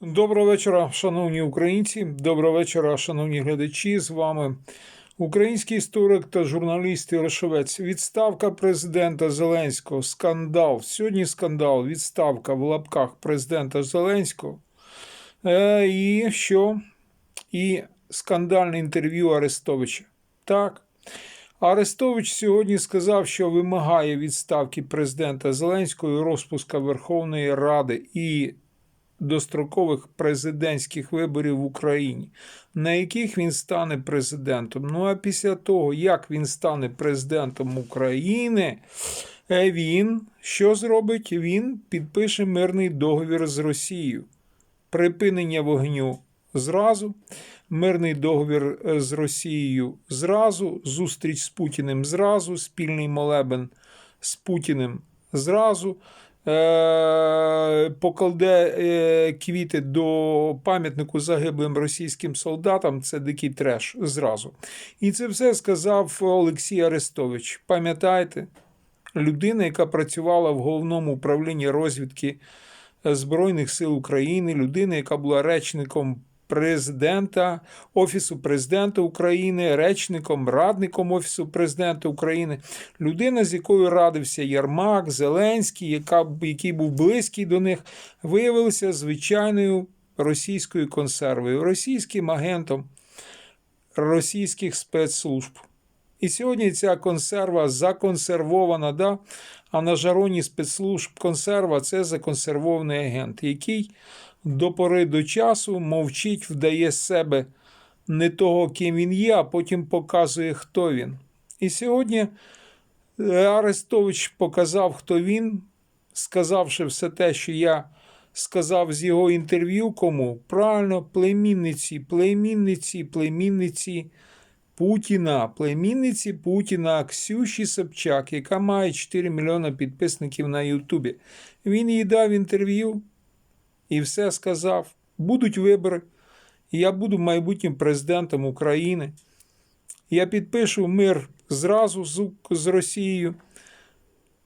Доброго вечора, шановні українці. Доброго вечора, шановні глядачі. З вами український історик та журналіст Ярошовець. Відставка президента Зеленського. Скандал. Сьогодні скандал. Відставка в лапках президента Зеленського. Е, і що? І скандальне інтерв'ю Арестовича. Так. Арестович сьогодні сказав, що вимагає відставки президента Зеленського і розпуска Верховної Ради і дострокових президентських виборів в Україні, на яких він стане президентом. Ну а після того, як він стане президентом України, е, він що зробить? Він підпише мирний договір з Росією. Припинення вогню зразу, мирний договір е, з Росією зразу, зустріч з Путіним зразу, спільний молебен з Путіним зразу. Е, покладе е, квіти до пам'ятнику загиблим російським солдатам, це дикий треш зразу. І це все сказав Олексій Арестович. Пам'ятаєте, людина, яка працювала в головному управлінні розвідки Збройних сил України, людина, яка була речником президента, Офісу президента України, речником, радником Офісу президента України, людина, з якою радився Ярмак, Зеленський, яка, який був близький до них, виявилася звичайною російською консервою, російським агентом російських спецслужб. І сьогодні ця консерва законсервована, да? а на жароні спецслужб консерва це законсервований агент, який до пори до часу мовчить, вдає з себе не того, ким він є, а потім показує, хто він. І сьогодні Арестович показав, хто він, сказавши все те, що я сказав з його інтерв'ю, кому правильно, племінниці, племінниці, племінниці. Путіна, племінниці Путіна Ксюші Собчак, яка має 4 мільйони підписників на Ютубі. Він їй дав інтерв'ю і все сказав: будуть вибори, я буду майбутнім президентом України. Я підпишу мир зразу з, Росією,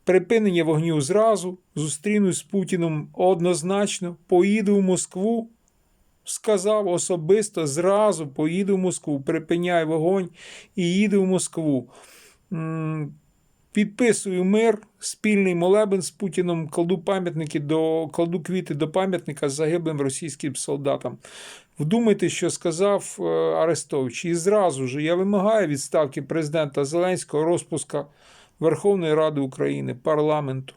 припинення вогню зразу, зустрінусь з Путіном однозначно, поїду в Москву. Сказав особисто зразу поїду в Москву, припиняй вогонь і їду в Москву. Підписую мир, спільний молебен з Путіном, кладу пам'ятники до кладу квіти до пам'ятника загиблим російським солдатам. Вдумайте, що сказав е, Арестович. І зразу ж я вимагаю відставки президента Зеленського розпуска Верховної Ради України, парламенту.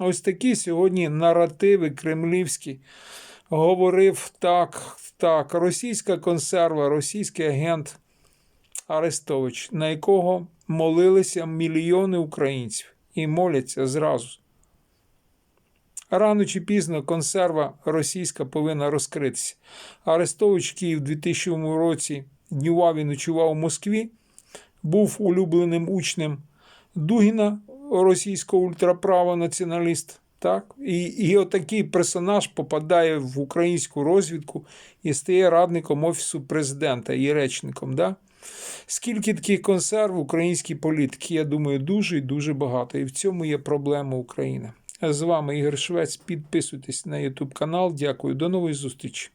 Ось такі сьогодні наративи кремлівські говорив так, так, російська консерва, російський агент Арестович, на якого молилися мільйони українців і моляться зразу. Рано чи пізно консерва російська повинна розкритися. Арестович Київ у 2000 році днював і ночував у Москві, був улюбленим учнем Дугіна, російського ультраправого націоналіста. Так? І, і отакий персонаж попадає в українську розвідку і стає радником Офісу президента і речником. Да? Скільки таких консерв в українській політики, я думаю, дуже і дуже багато. І в цьому є проблема України. З вами Ігор Швець. Підписуйтесь на YouTube канал. Дякую. До нової зустрічі.